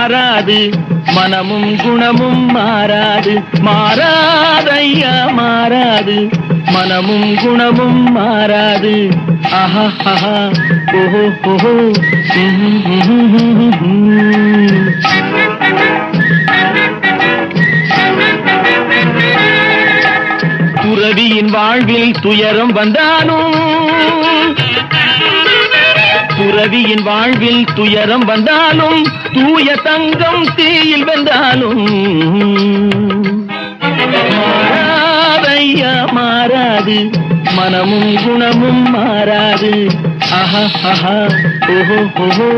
மாறாது. மனமும் குணமும் மாறாது. மாறாதையா மாறாது. மனமும் குணமும் மாறாது. ஆஹா ஆஹா ஓஹோ ஓஹோ துறவியின் வாழ்வில் துயரம் வந்தானோ துறவியின் வாழ்வில் துயரம் வந்தாலும் தூய தங்கம் தீயில் வந்தாலும். மாறாதையா மாறாது. மனமும் குணமும் மாறாது. ஆஹா ஆஹா. ஓஹோ ஓஹோ.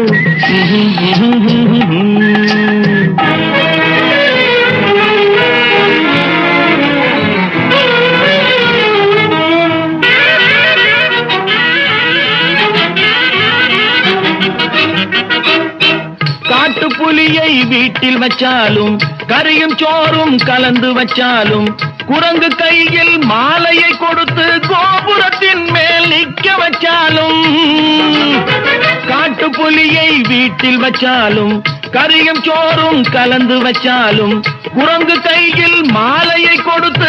புலியை வீட்டில் வச்சாலும் கறியும் சோறும் கலந்து வச்சாலும் குரங்கு கையில் மாலையை கொடுத்து கோபுரத்தின் மேல் நிற்க வச்சாலும் காட்டுப்புலியை வீட்டில் வச்சாலும் கறியும் சோறும் கலந்து வச்சாலும் குரங்கு கையில் மாலையை கொடுத்து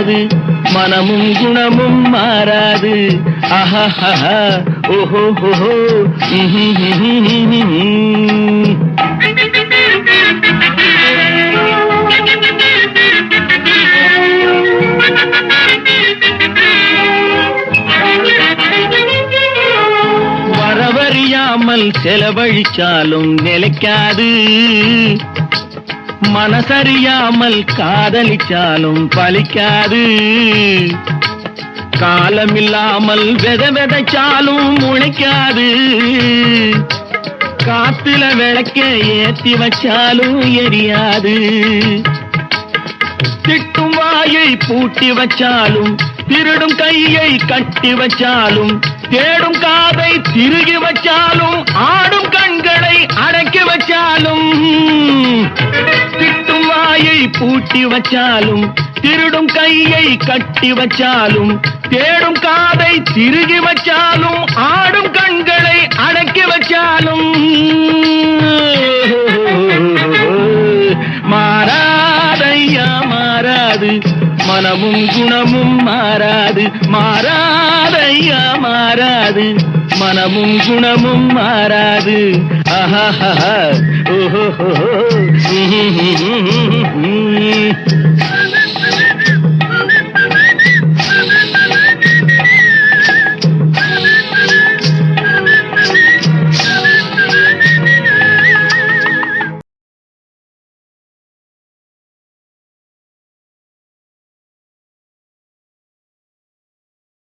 மாறாது. மனமும் குணமும் மாறாது. ஆஹா ஓஹோ ஓஹோ. வரவறியாமல் செலவழிச்சாலும் நிலைக்காது. மனசறியாமல் காதலிச்சாலும் பலிக்காது. காலமில்லாமல் வித விதைச்சாலும் முளைக்காது. காத்துல விளக்க ஏத்தி வச்சாலும் எரியாது. திட்டும் வாயை பூட்டி வச்சாலும் திருடும் கையை கட்டி வச்சாலும் தேடும் காதை திருகி வச்சாலும் பூட்டி வச்சாலும் திருடும் கையை கட்டி வச்சாலும் தேடும் காதை திருகி வச்சாலும் ஆடும் கண்களை அடக்கி வச்சாலும். மாறாதையா மாறாது. மனமும் குணமும் மாறாது. மாறாதையா மாறாது. மனமும் குணமும் மாறாது. ஆஹா ஓஹோ Mm-hmm.